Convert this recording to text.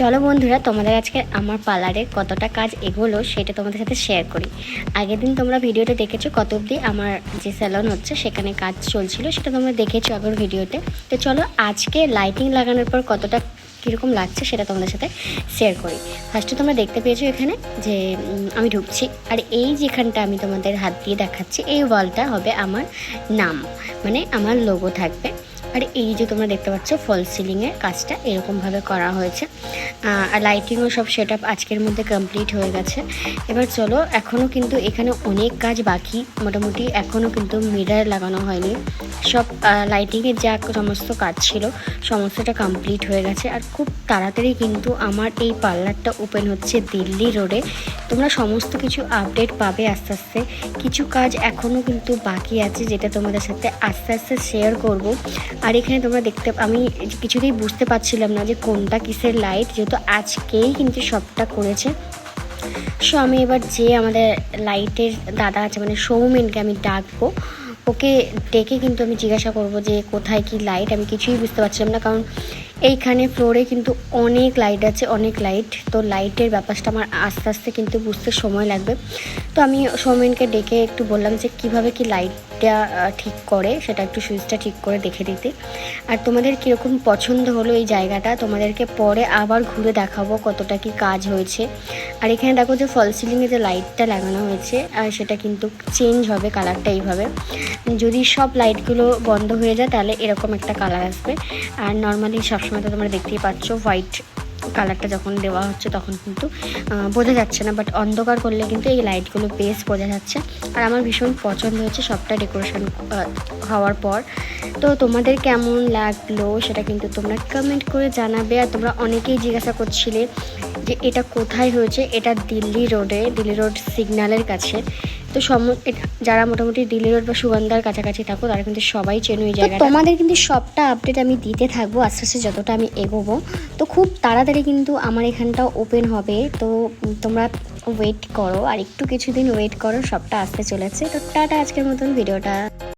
চলো বন্ধুরা, তোমাদের আজকে আমার পার্লারে কতটা কাজ এগোলো সেটা তোমাদের সাথে শেয়ার করি। আগের দিন তোমরা ভিডিওতে দেখেছ কত অবধি আমার যে স্যালন হচ্ছে, সেখানে কাজ চলছিল, সেটা তোমরা দেখেছ আগের ভিডিওতে। তো চলো আজকে লাইটিং লাগানোর পর কতটা কীরকম লাগছে সেটা তোমাদের সাথে শেয়ার করি। ফার্স্টে তোমরা দেখতে পেয়েছ এখানে যে আমি ঢুকছি, আর এই যেখানটা আমি তোমাদের হাত দিয়ে দেখাচ্ছি, এই ওয়ালটা হবে আমার নাম মানে আমার লোগো থাকবে। আর এই যে তোমরা দেখতে পাচ্ছ ফল সিলিংয়ের কাজটা এরকমভাবে করা হয়েছে। আর লাইটিংও সব সেট আজকের মধ্যে কমপ্লিট হয়ে গেছে। এবার চলো এখনও কিন্তু এখানে অনেক কাজ বাকি। মোটামুটি এখনও কিন্তু মিরার লাগানো হয়নি। সব লাইটিংয়ের যা সমস্ত কাজ ছিল, সমস্তটা কমপ্লিট হয়ে গেছে। আর খুব তাড়াতাড়ি কিন্তু আমার এই পার্লারটা ওপেন হচ্ছে দিল্লি রোডে তোমরা সমস্ত কিছু আপডেট পাবে আস্তে আস্তে। কিছু কাজ এখনও কিন্তু বাকি আছে, যেটা তোমাদের সাথে আস্তে আস্তে শেয়ার করব। আর এখানে তোমরা দেখতে আমি কিছুতেই বুঝতে পারছিলাম না যে কোনটা কিসের লাইট যেহেতু আজকেই কিন্তু সবটা করেছে। সো আমি এবার যে আমাদের লাইটের দাদা আছে মানে সৌমেনকে আমি ডাকবো। ওকে ডেকে কিন্তু আমি জিজ্ঞাসা করব যে কোথায় কি লাইট আমি কিছুই বুঝতে পারছিলাম না, কারণ এইখানে ফ্লোরে কিন্তু অনেক লাইট আছে, অনেক লাইট তো লাইটের ব্যাপারটা আমার আস্তে আস্তে কিন্তু বুঝতে সময় লাগবে। তো আমি সৌমেনকে ডেকে একটু বললাম যে কীভাবে কি লাইটটা ঠিক করে, সেটা একটু সুইচটা ঠিক করে দেখে দিতে। আর তোমাদের কীরকম পছন্দ হলো এই জায়গাটা? তোমাদেরকে পরে আবার ঘুরে দেখাবো কতটা কি কাজ হয়েছে। আর এখানে দেখো যে ফল সিলিংয়ে যে লাইটটা লাগানো হয়েছে আর সেটা কিন্তু চেঞ্জ হবে কালারটা এইভাবে। যদি সব লাইটগুলো বন্ধ হয়ে যায়, তাহলে এরকম একটা কালার আসবে। আর নর্মালি সবসময় তো তোমরা দেখতেই পাচ্ছ হোয়াইট কালারটা যখন দেওয়া হচ্ছে, তখন কিন্তু বোঝা যাচ্ছে না। বাট অন্ধকার করলে কিন্তু এই লাইটগুলো বেশ বোঝা যাচ্ছে। আর আমার ভীষণ পছন্দ হয়েছে সবটা ডেকোরেশন হওয়ার পর। তো তোমাদের কেমন লাগল সেটা কিন্তু তোমরা কমেন্ট করে জানাবে। আর তোমরা অনেকেই জিজ্ঞাসা করছিলে যে এটা কোথায় হয়েছে? এটা দিল্লি রোডে দিল্লি রোড সিগন্যালের কাছে। তো সম যারা মোটামুটি দিল্লি রোড বা সুগন্ধার কাছাকাছি থাকো তারা কিন্তু সবাই চেনো এই জায়গাটা। তোমাদের কিন্তু সবটা আপডেট আমি দিতে থাকব আস্তে আস্তে যতটা আমি এগোবো। তো খুব তাড়াতাড়ি কিন্তু আমার এখানটা ওপেন হবে। তো তোমরা ওয়েট করো আর একটু কিছুদিন ওয়েট করো সবটা আসতে চলেছে। তো টাটা আজকের মতন ভিডিওটা